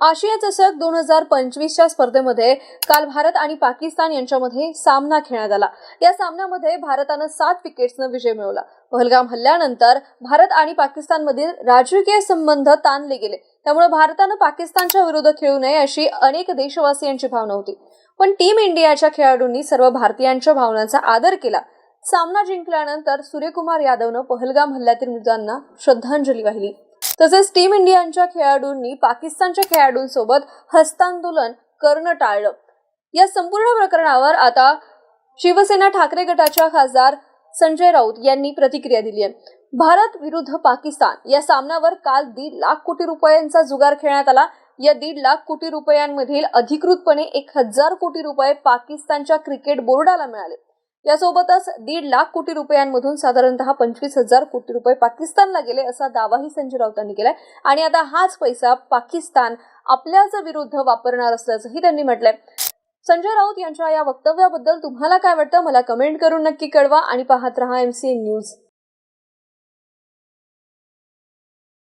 आशिया चषक दोन हजार पंचवीसच्या स्पर्धेमध्ये काल भारत आणि पाकिस्तान यांच्यामध्ये सामना खेळण्यात आला. या सामन्यामध्ये भारतानं सात विकेट्सनं विजय मिळवला. पहलगाम हल्ल्यानंतर भारत आणि पाकिस्तानमधील राजकीय संबंध ताणले गेले. त्यामुळे भारतानं पाकिस्तानच्या विरुद्ध खेळू नये अशी अनेक देशवासियांची भावना होती. पण टीम इंडियाच्या खेळाडूंनी सर्व भारतीयांच्या भावनांचा आदर केला. सामना जिंकल्यानंतर सूर्यकुमार यादवनं पहलगाम हल्ल्यातील मृतांना श्रद्धांजली वाहिली. तसेच टीम इंडियाच्या खेळाडूंनी पाकिस्तानच्या खेळाडूंसोबत हस्तांदोलन करणं टाळलं. या संपूर्ण प्रकरणावर आता शिवसेना ठाकरे गटाच्या खासदार संजय राऊत यांनी प्रतिक्रिया दिली आहे. भारत विरुद्ध पाकिस्तान या सामन्यावर काल दीड लाख कोटी रुपयांचा जुगार खेळण्यात आला. या दीड लाख कोटी रुपयांमधील अधिकृतपणे एक हजार कोटी रुपये पाकिस्तानच्या क्रिकेट बोर्डाला मिळाले. यासोबतच दीड लाख कोटी रुपयांमधून साधारणतः पंचवीस हजार कोटी रुपये पाकिस्तानला गेले असा दावाही संजय राऊतांनी केलाय. आणि आता हाच पैसा पाकिस्तान आपल्याच विरुद्ध वापरणार असल्याचंही त्यांनी म्हटलंय. संजय राऊत यांच्या या वक्तव्याबद्दल तुम्हाला काय वाटतं? मला कमेंट करून नक्की कळवा आणि पाहत रहा एम सी न्यूज